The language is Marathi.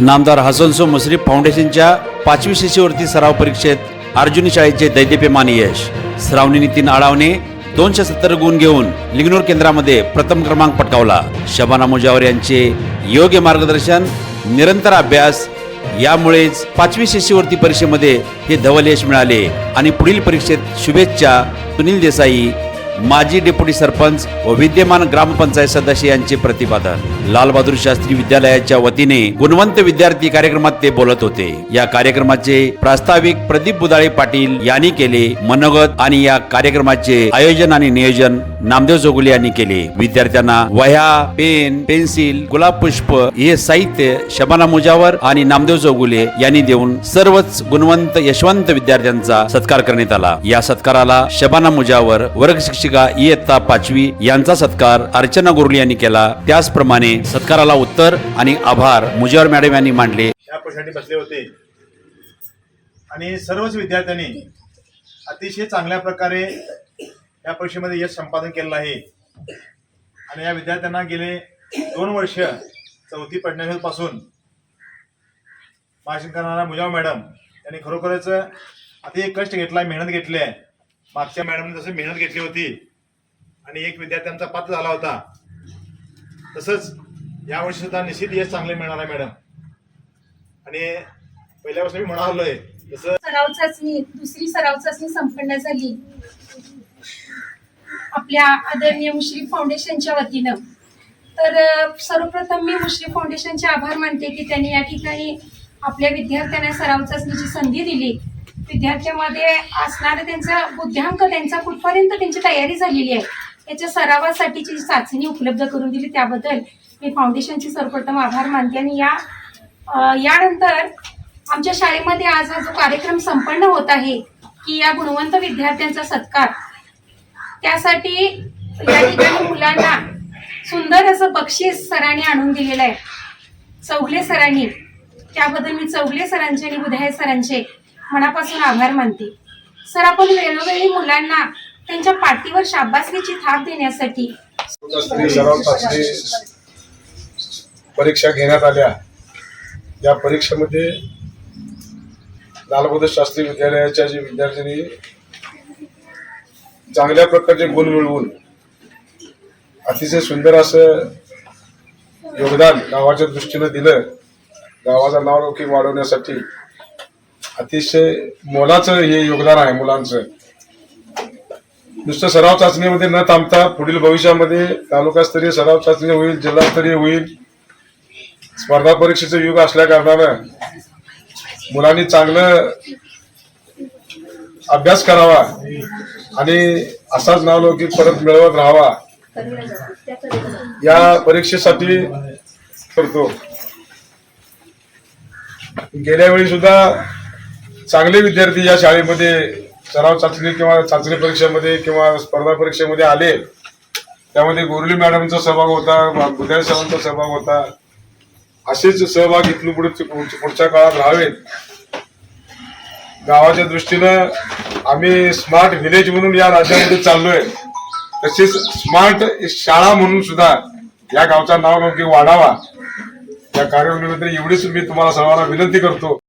नामदार हसनसो मुश्रीफ फाउंडेशनच्या पाचवी शिष्यवृत्ती सराव परीक्षेत अर्जुनी शाळेचे दैदिप्यमान यश. श्रावणी नितीन आडावणे दोनशे सत्तर गुण घेऊन लिंगनूर केंद्रामध्ये प्रथम क्रमांक पटकावला. शबाना मुजावर यांचे योग्य मार्गदर्शन निरंतर अभ्यास यामुळेच पाचवी शिष्यवृत्ती परीक्षेमध्ये हे धवल यश मिळाले. आणि पुढील परीक्षेत शुभेच्छा सुनील देसाई माजी डेप्युटी सरपंच व विद्यमान ग्रामपंचायत सदस्य यांचे प्रतिपादन. लालबहादूर शास्त्री विद्यालयाच्या वतीने गुणवंत विद्यार्थी कार्यक्रमात ते बोलत होते. या कार्यक्रमाचे प्रास्ताविक प्रदीप बुदाळे पाटील यांनी केले मनोगत आणि या कार्यक्रमाचे आयोजन आणि नियोजन नामदेव जोगुले यांनी केले. विद्यार्थ्यांना वह्या पेन पेन्सिल गुलाब पुष्प हे साहित्य शबाना मुजावर आणि नामदेव जोगुले यांनी देऊन सर्वच गुणवंत यशवंत विद्यार्थ्यांचा सत्कार करण्यात आला. या सत्काराला शबाना मुजावर वर्ग शिक्षक इयत्ता पाचवी यांचा सत्कार अर्चना गुरुली यांनी केला. त्याचप्रमाणे सत्काराला उत्तर आणि आभार मुजर मॅडम यांनी मांडले. या बसले होते. आणि सर्वच विद्यार्थ्यांनी अतिशय चांगल्या प्रकारे या परीक्षेमध्ये यश संपादन केलेलं आहे. आणि या विद्यार्थ्यांना गेले दोन वर्ष चौथी पडण्यापासून भाषण करणारा मुजाव मॅडम यांनी खरोखरच अति कष्ट घेतला मेहनत घेतली आहे. मागच्या मॅडमने जसं मेहनत घेतली होती आणि एक विद्यार्थ्यांचा पात्र झाला होता तसंच यावर्षी सुद्धा निश्चित यश चांगले मिळणार आहे मॅडम. आणि पहिल्यापासून मी म्हणालोय जसं सराव चाचणी दुसरी सराव चाचणी संपन्न झाली. आपल्या आदरणीय मुश्रीफ फाउंडेशनच्या वतीनं. तर सर्वप्रथम मी मुश्रीफ फाउंडेशनचे आभार मानते की त्यांनी या ठिकाणी आपल्या विद्यार्थ्यांना सराव चाचणीची संधी दिली. विद्यार्थ्यामध्ये असणारं त्यांचा बुद्ध्यांक त्यांचा कुठपर्यंत त्यांची तयारी झालेली आहे त्याच्या सरावासाठीची जी चाचणी उपलब्ध करून दिली त्याबद्दल मी फाउंडेशनचे सर्वप्रथम आभार मानते आणि या यानंतर आमच्या शाळेमध्ये आज हा जो कार्यक्रम संपन्न होत आहे की या गुणवंत विद्यार्थ्यांचा सत्कार त्यासाठी या ठिकाणी मुलांना सुंदर असं बक्षीस सरांनी आणून दिलेलं आहे. चौगले सरांनी त्याबद्दल मी चौगले सरांचे आणि बुधाय सरांचे मनापासून आभार मानते. सर आपण वेळोवेळी मुलांना त्यांच्या पाठीवर शाबासकीची थाप देण्यासाठी परीक्षा घेण्यात आल्या. या परीक्षेमध्ये लालबहादूर शास्त्री विद्यालयाच्या जे विद्यार्थ्यांनी चांगल्या प्रकारचे गुण मिळवून अतिशय सुंदर असं योगदान गावाच्या दृष्टीनं दिलं. गावाचा नावलौकिक वाढवण्यासाठी अतिशय मोलाचं हे योगदान आहे मुलांचं. नुसतं सराव चाचणीमध्ये न थांबता पुढील भविष्यामध्ये तालुकास्तरीय सराव चाचणी होईल जिल्हास्तरीय होईल. स्पर्धा परीक्षेचं युग असल्या कारणानं मुलांनी चांगलं अभ्यास करावा आणि असाच नावलौकिक परत मिळवत राहावा. या परीक्षेसाठी करतो. गेल्या वेळी सुद्धा चांगले विद्यार्थी या शाळेमध्ये सराव चाचणी किंवा चाचणी परीक्षेमध्ये किंवा स्पर्धा परीक्षेमध्ये आले त्यामध्ये गोरली मॅडमचा सहभाग होता बुधाय साहेबांचा सहभाग होता. असेच सहभाग इथून पुढे पुढच्या काळात राहावेत. गावाच्या दृष्टीनं आम्ही स्मार्ट व्हिलेज म्हणून या राज्यामध्ये चाललोय. तसेच स्मार्ट शाळा म्हणून सुद्धा या गावचा नाव नक्की वाढावा. या कार्यक्रमानिमित्त एवढीच मी तुम्हाला सर्वांना विनंती करतो.